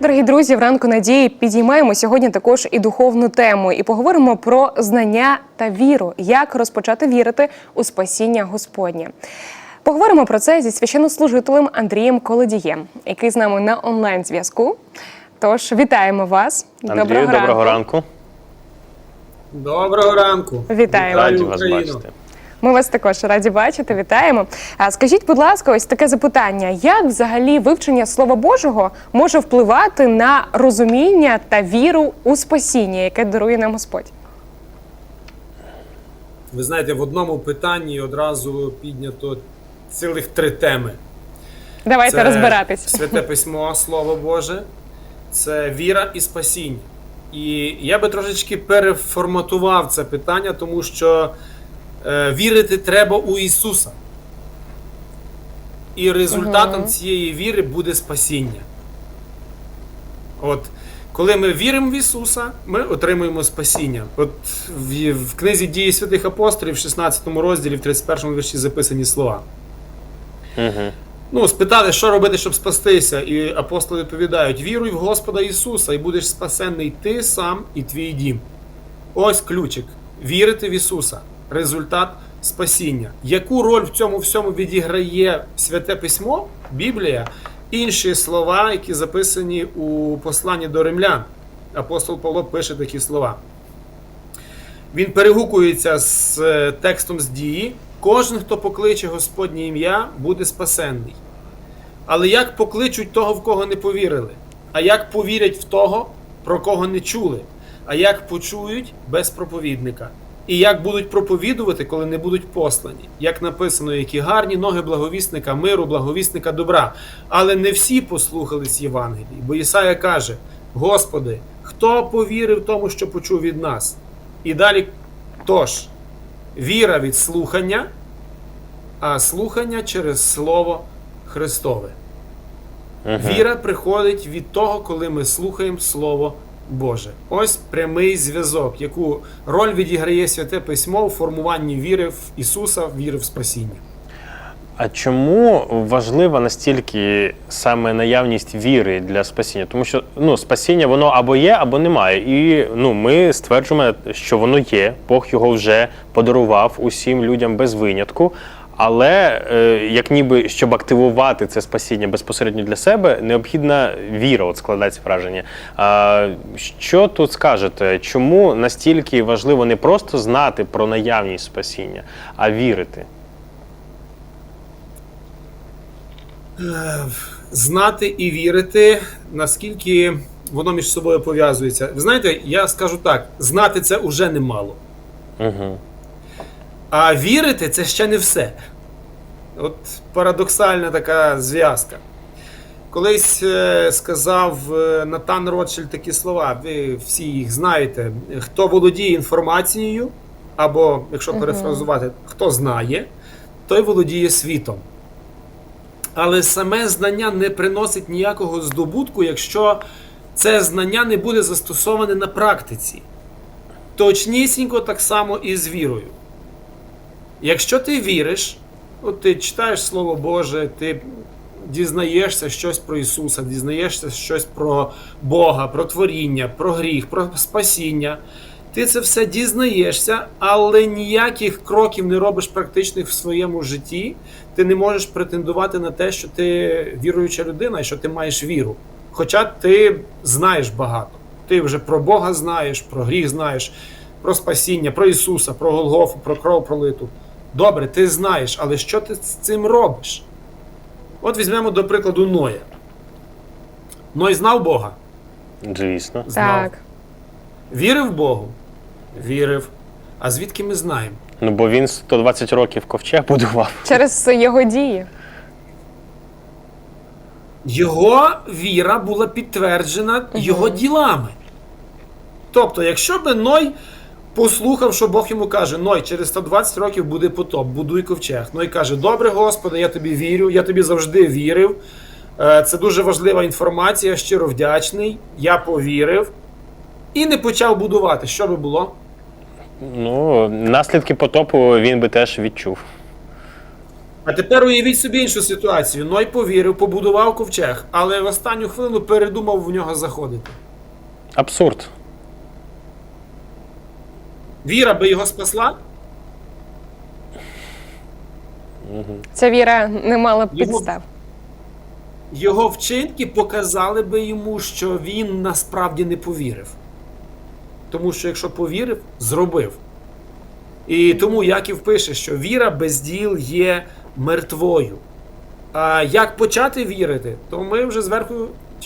Дорогі друзі, вранку надії підіймаємо сьогодні також і духовну тему, і поговоримо про знання та віру, як розпочати вірити у спасіння Господнє. Поговоримо про це зі священнослужителем Андрієм Колодієм, який з нами на онлайн зв'язку. Тож вітаємо вас. Андрію, доброго ранку. Доброго ранку. Вітаємо. Раді Вітаю вас бачити. Ми вас також раді бачити. Вітаємо. Скажіть, будь ласка, ось таке запитання: як взагалі вивчення Слова Божого може впливати на розуміння та віру у спасіння, яке дарує нам Господь? Ви знаєте, в одному питанні одразу піднято цілих три теми. Давайте розбиратись. Святе письмо, Слово Боже, це віра і спасіння. І я би трошечки переформатував це питання, тому що вірити треба у Ісуса. І результатом Мгм. цієї віри буде спасіння. От, коли ми віримо в Ісуса, ми отримуємо спасіння. От в, в книзі дії святих апостолів, в 16 розділі, в 31 вірші записані слова. Угу. Ну, спитали, що робити, щоб спастися, і апостоли відповідають: віруй в Господа Ісуса, і будеш спасенний ти сам і твій дім. Ось ключик. Вірити в Ісуса. Результат спасіння. Яку роль в цьому всьому відіграє Святе Письмо, Біблія, інші слова, які записані у посланні до римлян. Апостол Павло пише такі слова. Він перегукується з е, текстом з дії. Кожен, хто покличе Господнє ім'я, буде спасенний. Але як покличуть того, в кого не повірили? А як повірять в того, про кого не чули? А як почують без проповідника? І як будуть проповідувати, коли не будуть послані? Як написано, які гарні ноги благовісника миру, благовісника добра. Але не всі послухались Євангелії, бо Ісая каже: Господи, хто повірив тому, що почув від нас? І далі тож, віра від слухання, а слухання через Слово Христове. Віра приходить від того, коли ми слухаємо Слово Боже. Ось прямий зв'язок, яку роль відіграє Святе Письмо у формуванні віри в Ісуса, віри в спасіння. А чому важлива настільки саме наявність віри для спасіння? Тому що ну, спасіння воно або є, або немає. І ну, ми стверджуємо, що воно є. Бог його вже подарував усім людям без винятку. Але е, як ніби щоб активувати це спасіння безпосередньо для себе, необхідна віра, от складається враження. Що тут скажете? Чому настільки важливо не просто знати про наявність спасіння, а вірити? Знати і вірити, наскільки воно між собою пов'язується. Ви знаєте, я скажу так: знати це вже немало. Угу. А вірити це ще не все. От парадоксальна така зв'язка. Колись е, сказав е, Натан Ротшильд такі слова, ви всі їх знаєте. Хто володіє інформацією, або, якщо перефразувати, хто знає, той володіє світом. Але саме знання не приносить ніякого здобутку, якщо це знання не буде застосоване на практиці. Точнісінько так само і з вірою. Якщо ти віриш, от ти читаєш Слово Боже, ти дізнаєшся щось про Ісуса, дізнаєшся щось про Бога, про творіння, про гріх, про спасіння. Ти це все дізнаєшся, але ніяких кроків не робиш практичних в своєму житті. Ти не можеш претендувати на те, що ти віруюча людина і що ти маєш віру. Хоча ти знаєш багато. Ти вже про Бога знаєш, про гріх знаєш, про спасіння, про Ісуса, про Голгофу, про кров пролиту. Добре, ти знаєш, але що ти з цим робиш? От візьмемо до прикладу Ноя. Ной знав Бога? Звісно. Знав. Так. Вірив Богу? Вірив. А звідки ми знаємо? Ну бо він 120 років ковчег будував. Через його дії. Його віра була підтверджена його ділами. Тобто, якщо би Ной послухав, що Бог йому каже: Ной, через 120 років буде потоп, будуй ковчег. Ной каже: Добре, Господи, я тобі вірю, я тобі завжди вірив. Е, Це дуже важлива інформація, щиро вдячний. Я повірив. І не почав будувати. Що би було? Ну, наслідки потопу він би теж відчув. А тепер уявіть собі іншу ситуацію. Ной повірив, побудував ковчег, але в останню хвилину передумав в нього заходити. Абсурд. Віра би його спасла? Ця віра не мала б Його- підстав. Його вчинки показали би йому, що він насправді не повірив. Тому що якщо повірив, зробив. І тому Яків пише, що віра без діл є мертвою. А як почати вірити, то ми вже зверху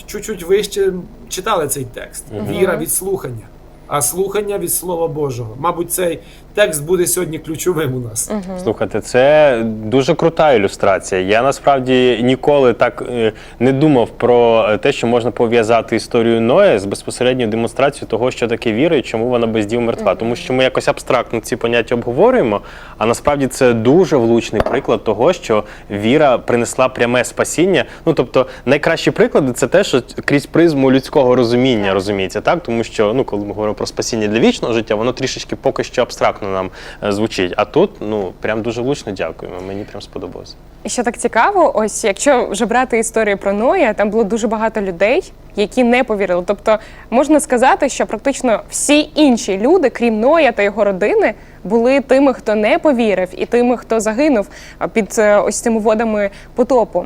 чуть-чуть вище читали цей текст. Віра від слухання, а слухання від Слова Божого. Мабуть, цей текст буде сьогодні ключовим у нас. Слухайте, це дуже крута ілюстрація. Я насправді ніколи так е, не думав про те, що можна пов'язати історію Ноя з безпосередньою демонстрацією того, що таке віра і чому вона без діл мертва. Тому що ми якось абстрактно ці поняття обговорюємо. А насправді це дуже влучний приклад того, що віра принесла пряме спасіння. Ну тобто, найкращі приклади це те, що крізь призму людського розуміння розуміється, так тому що ну, коли ми говоримо про спасіння для вічного життя, воно трішечки поки що абстрактно нам е, звучить. А тут ну прям дуже влучно дякуємо. Мені прям сподобалося. І що так цікаво, ось якщо вже брати історію про Ноя, там було дуже багато людей, які не повірили. Тобто можна сказати, що практично всі інші люди, крім Ноя та його родини, були тими, хто не повірив, і тими, хто загинув під е, ось цими водами потопу.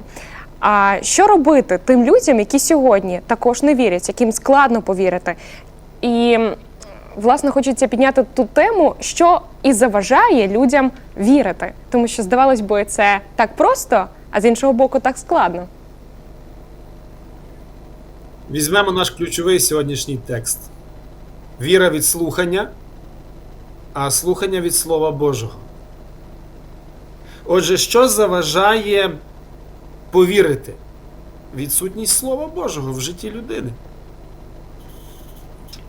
А що робити тим людям, які сьогодні також не вірять, яким складно повірити? І власне хочеться підняти ту тему, що і заважає людям вірити, тому що здавалось би, це так просто, а з іншого боку, так складно. Візьмемо наш ключовий сьогоднішній текст. Віра від слухання, а слухання від Слова Божого. Отже, що заважає повірити? Відсутність Слова Божого в житті людини.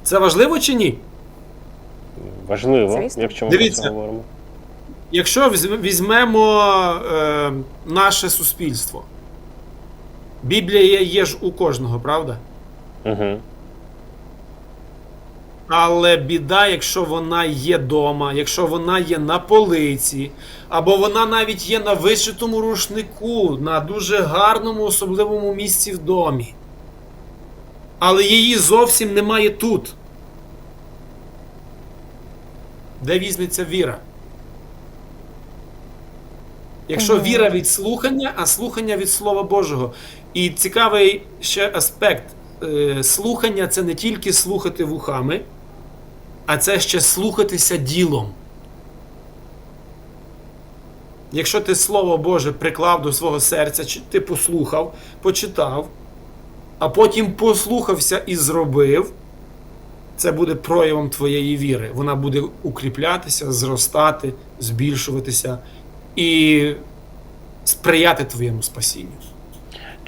Це важливо чи ні? Важливо, Звісно. якщо ми Дивіться. про це говоримо. Якщо візьм- візьмемо е, наше суспільство, Біблія є ж у кожного, правда? Угу. Але біда, якщо вона є дома, якщо вона є на полиці, або вона навіть є на вишитому рушнику, на дуже гарному особливому місці в домі. Але її зовсім немає тут. Де візьметься віра? Якщо віра від слухання, а слухання від Слова Божого. І цікавий ще аспект е, слухання це не тільки слухати вухами, а це ще слухатися ділом. Якщо ти Слово Боже приклав до свого серця, чи ти послухав, почитав, а потім послухався і зробив, це буде проявом твоєї віри. Вона буде укріплятися, зростати, збільшуватися і сприяти твоєму спасінню.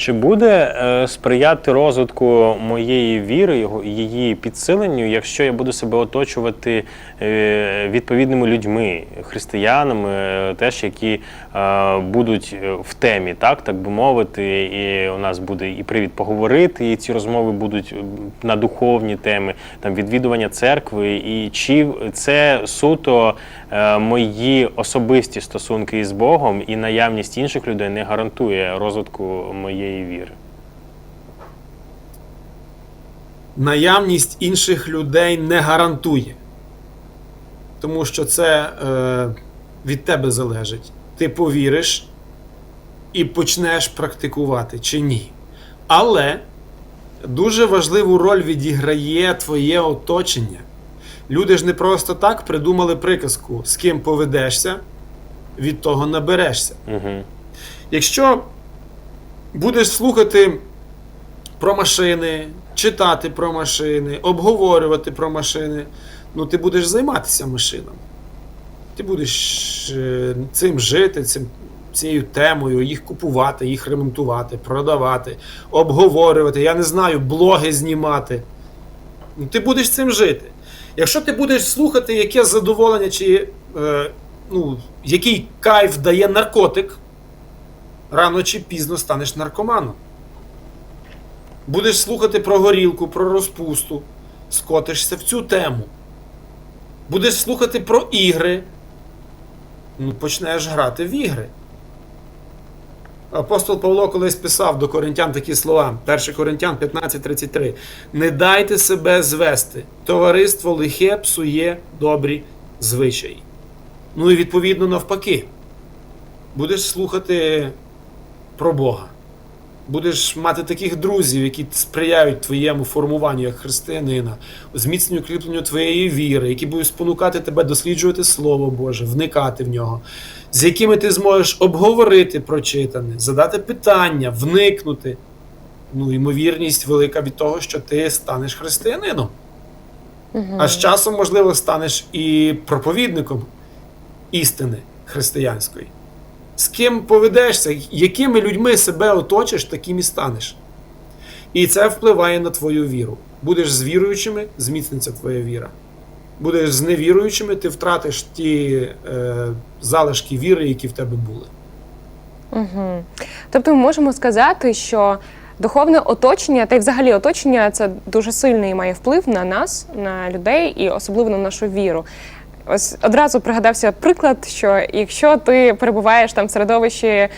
Чи буде е, сприяти розвитку моєї віри, його її підсиленню, якщо я буду себе оточувати е, відповідними людьми, християнами, е, теж які е, будуть е, в темі, так так би мовити, і у нас буде і привід поговорити, і ці розмови будуть на духовні теми, там відвідування церкви, і чи це суто е, мої особисті стосунки із Богом і наявність інших людей не гарантує розвитку моєї віри. наявність інших людей не гарантує. Тому що це е, від тебе залежить. Ти повіриш і почнеш практикувати чи ні. Але дуже важливу роль відіграє твоє оточення. Люди ж не просто так придумали приказку: з ким поведешся, від того наберешся. Угу. Якщо будеш слухати про машини, читати про машини, обговорювати про машини, ну ти будеш займатися машинами. Ти будеш е, цим жити, цим, цією темою, їх купувати, їх ремонтувати, продавати, обговорювати, я не знаю, блоги знімати. Ну, ти будеш цим жити. Якщо ти будеш слухати, яке задоволення чи е, ну, який кайф дає наркотик, рано чи пізно станеш наркоманом. Будеш слухати про горілку, про розпусту, скотишся в цю тему. Будеш слухати про ігри, ну почнеш грати в ігри. Апостол Павло колись писав до коринтян такі слова, 1 Коринтян 15.33. Не дайте себе звести. Товариство лихе псує добрі звичаї. Ну і відповідно навпаки. Будеш слухати про Бога. Будеш мати таких друзів, які сприяють твоєму формуванню як християнина, зміцненню кріпленню твоєї віри, які будуть спонукати тебе досліджувати Слово Боже, вникати в нього, з якими ти зможеш обговорити прочитане, задати питання, вникнути. Ну, ймовірність велика від того, що ти станеш християнином. А з часом, можливо, станеш і проповідником істини християнської. З ким поведешся, якими людьми себе оточиш, таким і станеш. І це впливає на твою віру. Будеш з віруючими, зміцниться твоя віра. Будеш з невіруючими, ти втратиш ті е, залишки віри, які в тебе були. Угу. Тобто ми можемо сказати, що духовне оточення, та й взагалі оточення це дуже сильний має вплив на нас, на людей і особливо на нашу віру. Ось одразу пригадався приклад, що якщо ти перебуваєш там в середовищі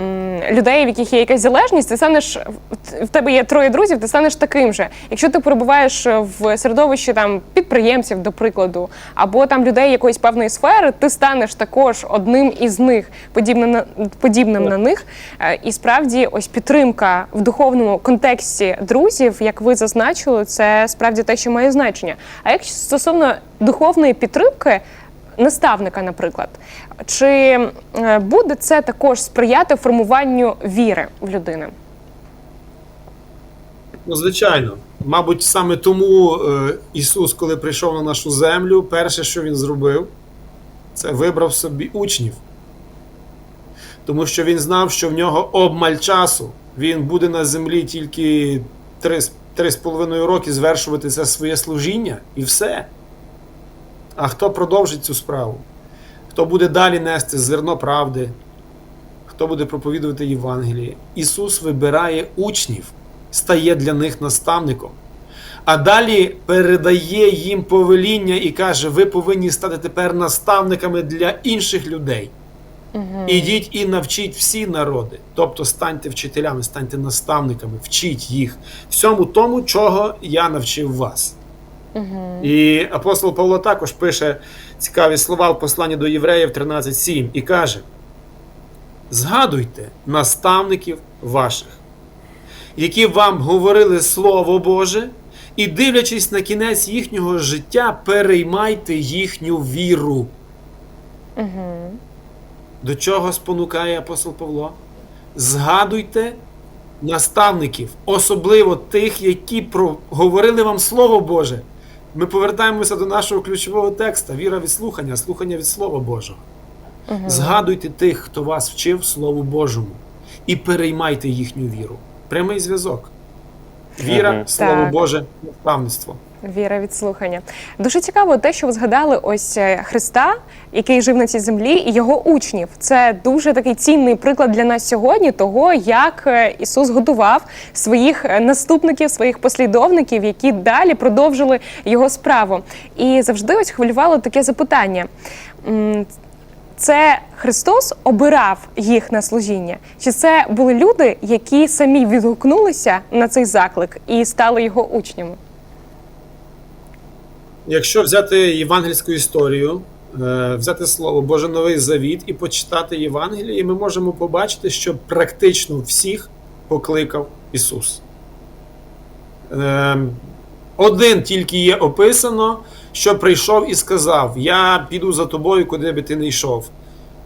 м, людей, в яких є якась залежність, ти станеш в тебе є троє друзів, ти станеш таким же. Якщо ти перебуваєш в середовищі там підприємців, до прикладу, або там людей якоїсь певної сфери, ти станеш також одним із них, подібним на подібним на них. Е, І справді, ось підтримка в духовному контексті друзів, як ви зазначили, це справді те, що має значення. А як стосовно духовної підтримки наставника, наприклад, чи е, буде це також сприяти формуванню віри в людини? Ну, звичайно. Мабуть, саме тому е, Ісус, коли прийшов на нашу землю, перше, що Він зробив, це вибрав собі учнів. Тому що він знав, що в нього обмаль часу. Він буде на землі тільки три, з- три з половиною роки звершувати це своє служіння і все. А хто продовжить цю справу? Хто буде далі нести зерно правди? Хто буде проповідувати Євангеліє? Ісус вибирає учнів, стає для них наставником. А далі передає їм повеління і каже: ви повинні стати тепер наставниками для інших людей. Ідіть і навчіть всі народи. Тобто станьте вчителями, станьте наставниками, вчіть їх всьому тому, чого я навчив вас. І апостол Павло також пише цікаві слова в посланні до євреїв 13.7 і каже: Згадуйте наставників ваших, які вам говорили Слово Боже, і, дивлячись на кінець їхнього життя, переймайте їхню віру. До чого спонукає апостол Павло? Згадуйте наставників, особливо тих, які говорили вам Слово Боже. Ми повертаємося до нашого ключового текста: віра від слухання, слухання від Слова Божого. Згадуйте тих, хто вас вчив Слову Божому, і переймайте їхню віру. Прямий зв'язок. Віра, угу. Слово Так. Боже, наставництво. Віра від слухання. Дуже цікаво те, що ви згадали ось е, Христа, який жив на цій землі, і його учнів. Це дуже такий цінний приклад для нас сьогодні, того, як е, Ісус готував своїх е, наступників, своїх послідовників, які далі продовжили його справу. І завжди ось хвилювало таке запитання. Це Христос обирав їх на служіння? Чи це були люди, які самі відгукнулися на цей заклик і стали його учнями? Якщо взяти євангельську історію, е, взяти слово Боже Новий Завіт і почитати Євангеліє, ми можемо побачити, що практично всіх покликав Ісус. Е, Один тільки є описано, що прийшов і сказав: Я піду за тобою, куди би ти не йшов.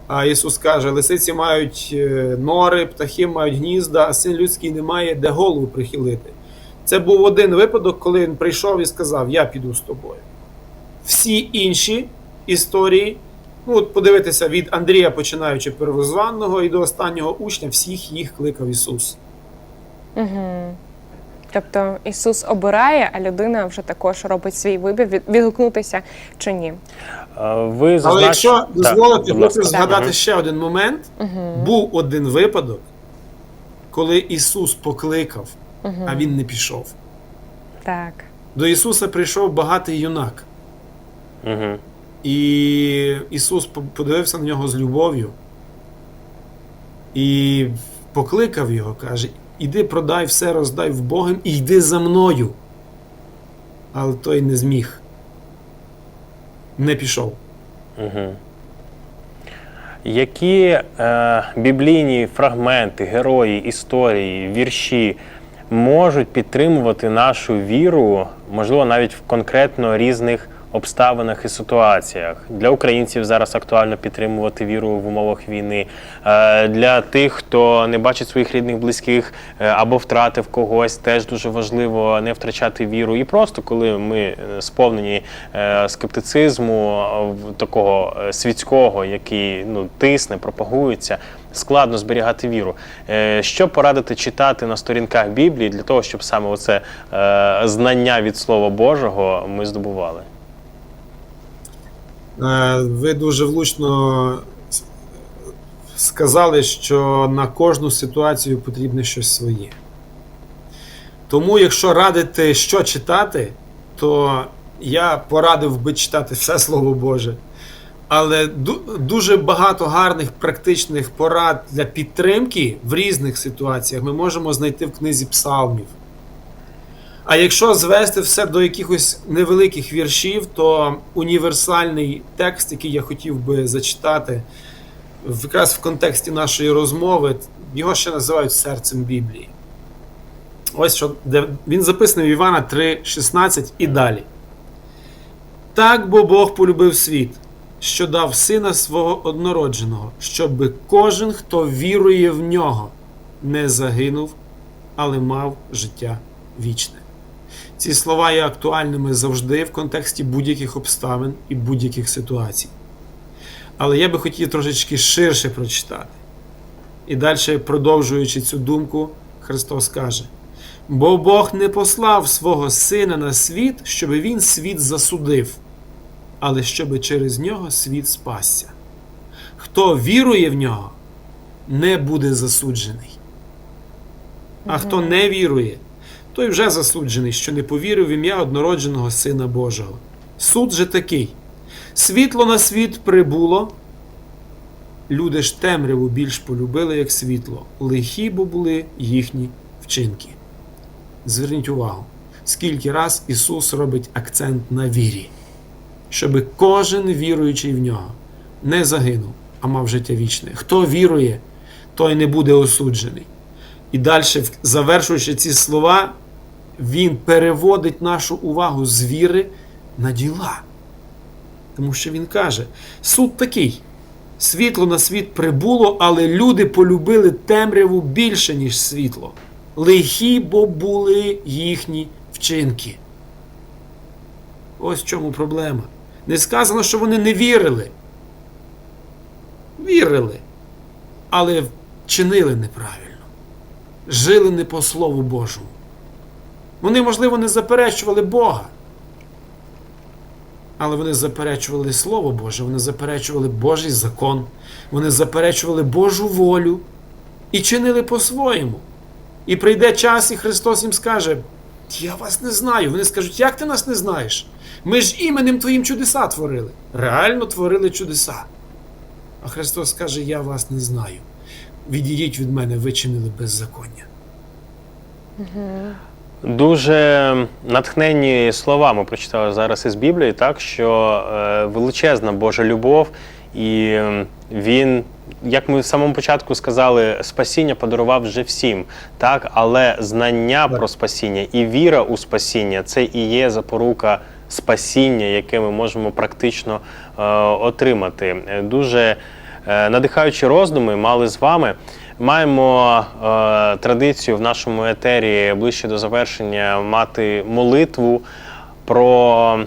А Ісус каже: лисиці мають е, нори, птахи мають гнізда, а син людський не має де голову прихилити. Це був один випадок, коли він прийшов і сказав: Я піду з тобою. Всі інші історії, ну от подивитися від Андрія, починаючи первозванного і до останнього учня, всіх їх кликав Ісус. Угу. Тобто Ісус обирає, а людина вже також робить свій вибір від- відгукнутися чи ні. Ви зазнач... Але якщо дозволити, хочу згадати Мгм. ще один момент. Був один випадок, коли Ісус покликав, а Він не пішов. Так. До Ісуса прийшов багатий юнак. Мгм. І Ісус подивився на нього з любов'ю і покликав його, каже: Іди продай все, роздай в Богом і йди за мною. Але той не зміг. Не пішов. Угу. Які е, біблійні фрагменти, герої, історії, вірші можуть підтримувати нашу віру, можливо, навіть в конкретно різних обставинах і ситуаціях? Для українців зараз актуально підтримувати віру в умовах війни. Е, для тих, хто не бачить своїх рідних, близьких е, або втратив когось, теж дуже важливо не втрачати віру. І просто коли ми е, сповнені скептицизму такого світського, який ну тисне, пропагується. Складно зберігати віру. Що порадити читати на сторінках Біблії для того, щоб саме оце знання від Слова Божого ми здобували? Е, Ви дуже влучно сказали, що на кожну ситуацію потрібне щось своє. Тому, якщо радити, що читати, то я порадив би читати все Слово Боже. Але дуже багато гарних практичних порад для підтримки в різних ситуаціях ми можемо знайти в книзі псалмів. А якщо звести все до якихось невеликих віршів, то універсальний текст, який я хотів би зачитати, якраз в контексті нашої розмови, його ще називають серцем Біблії. Ось що де він записаний в Івана 3,16 і далі. Так бо Бог полюбив світ, що дав сина свого однородженого, щоб кожен, хто вірує в нього, не загинув, але мав життя вічне. Ці слова є актуальними завжди в контексті будь-яких обставин і будь-яких ситуацій. Але я би хотів трошечки ширше прочитати. І далі, продовжуючи цю думку, Христос каже: Бо Бог не послав свого Сина на світ, щоб Він світ засудив, але щоб через нього світ спасся. Хто вірує в нього, не буде засуджений. А хто не вірує, той вже засуджений, що не повірив в ім'я однородженого Сина Божого. Суд же такий: світло на світ прибуло, люди ж темряву більш полюбили, як світло, лихі бо були їхні вчинки. Зверніть увагу, скільки раз Ісус робить акцент на вірі, щоб кожен віруючий в нього не загинув, а мав життя вічне. Хто вірує, той не буде осуджений. І далі, завершуючи ці слова, він переводить нашу увагу з віри на діла. Тому що він каже: суд такий: світло на світ прибуло, але люди полюбили темряву більше, ніж світло. Лихі бо були їхні вчинки. Ось в чому проблема. Не сказано, що вони не вірили. Вірили, але вчинили неправильно жили не по Слову Божому. Вони, можливо, не заперечували Бога. Але вони заперечували Слово Боже, вони заперечували Божий закон, вони заперечували Божу волю і чинили по-своєму. І прийде час, і Христос їм скаже: Я вас не знаю. Вони скажуть, як ти нас не знаєш? Ми ж іменем Твоїм чудеса творили. Реально творили чудеса. А Христос скаже: Я вас не знаю відійдіть від мене, ви чинили беззаконня. Дуже натхненні слова ми прочитали зараз із Біблії, так що е, величезна Божа любов, і він, як ми в самому початку сказали, спасіння подарував вже всім, так, але знання про спасіння і віра у спасіння це і є запорука спасіння, яке ми можемо практично е, отримати. Дуже е, надихаючі роздуми мали з вами. Маємо е, традицію в нашому етері ближче до завершення мати молитву про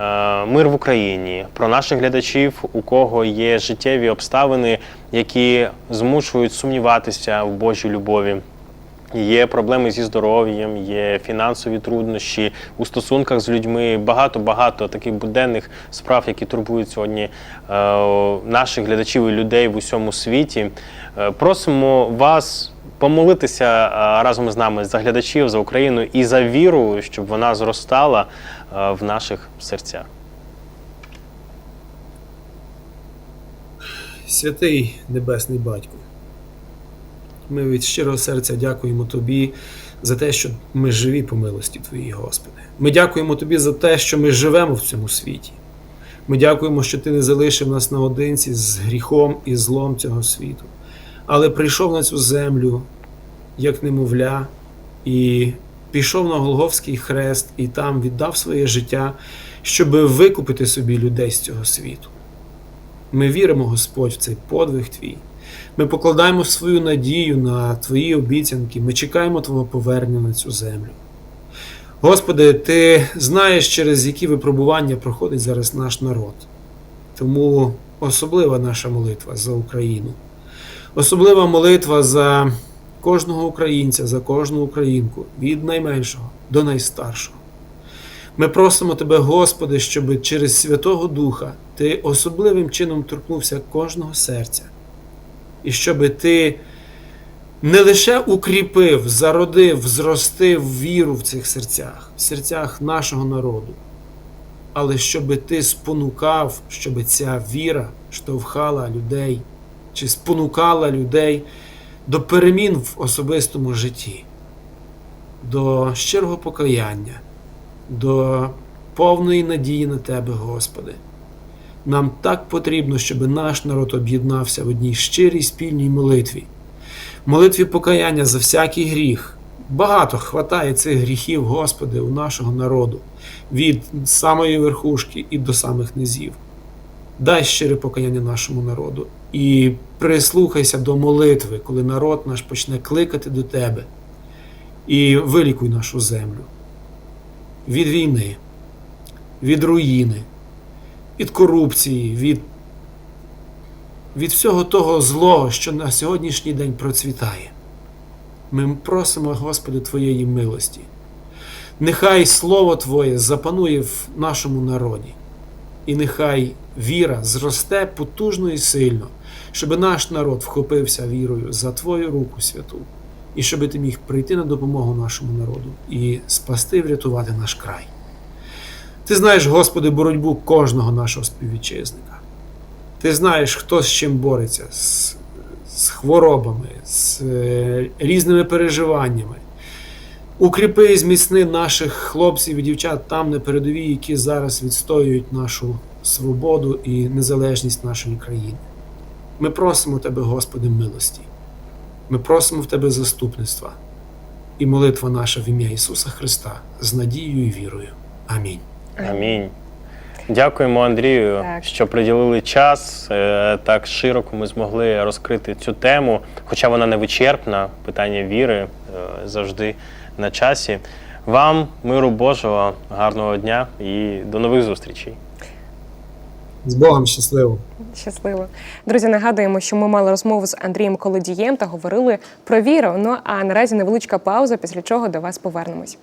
е, мир в Україні, про наших глядачів, у кого є життєві обставини, які змушують сумніватися в Божій любові. Є проблеми зі здоров'ям, є фінансові труднощі у стосунках з людьми. Багато багато таких буденних справ, які турбують сьогодні е, наших глядачів і людей в усьому світі. Е, просимо вас помолитися е, разом з нами за глядачів, за Україну і за віру, щоб вона зростала е, в наших серцях. Святий Небесний Батько, Ми від щирого серця дякуємо Тобі за те, що ми живі по милості Твоїй, Господи. Ми дякуємо Тобі за те, що ми живемо в цьому світі. Ми дякуємо, що Ти не залишив нас наодинці з гріхом і злом цього світу, але прийшов на цю землю як немовля і пішов на Голговський хрест і там віддав своє життя, щоб викупити собі людей з цього світу. Ми віримо, Господь, в цей подвиг Твій. Ми покладаємо свою надію на Твої обіцянки, ми чекаємо Твого повернення на цю землю. Господи, Ти знаєш, через які випробування проходить зараз наш народ. Тому особлива наша молитва за Україну, особлива молитва за кожного українця, за кожну українку, від найменшого до найстаршого. Ми просимо Тебе, Господи, щоб через Святого Духа Ти особливим чином торкнувся кожного серця, і щоб Ти не лише укріпив, зародив, зростив віру в цих серцях, в серцях нашого народу, але щоб Ти спонукав, щоб ця віра штовхала людей чи спонукала людей до перемін в особистому житті, до щирого покаяння, до повної надії на Тебе, Господи. Нам так потрібно, щоб наш народ об'єднався в одній щирій спільній молитві, молитві покаяння за всякий гріх. Багато хватає цих гріхів, Господи, у нашого народу, від самої верхушки і до самих низів. Дай щире покаяння нашому народу і прислухайся до молитви, коли народ наш почне кликати до Тебе. І вилікуй нашу землю від війни, від руїни, від корупції, від, від всього того злого, що на сьогоднішній день процвітає. Ми просимо, Господи, Твоєї милості. Нехай Слово Твоє запанує в нашому народі, і нехай віра зросте потужно і сильно, щоб наш народ вхопився вірою за Твою руку святу, і щоб ти міг прийти на допомогу нашому народу і спасти, врятувати наш край. Ти знаєш, Господи, боротьбу кожного нашого співвітчизника. Ти знаєш, хто з чим бореться, з, з хворобами, з е, різними переживаннями. Укріпи і зміцни наших хлопців і дівчат там на передовій, які зараз відстоюють нашу свободу і незалежність нашої країни. Ми просимо Тебе, Господи, милості. Ми просимо в Тебе заступництва і молитва наша в ім'я Ісуса Христа з надією і вірою. Амінь. Амінь. Дякуємо, Андрію, Так. що приділили час. Е, Так широко ми змогли розкрити цю тему, хоча вона не вичерпна. Питання віри е, завжди на часі. Вам миру Божого, гарного дня і до нових зустрічей. З Богом щасливо! Щасливо. Друзі, нагадуємо, що ми мали розмову з Андрієм Колодієм та говорили про віру. Ну а наразі невеличка пауза, після чого до вас повернемось.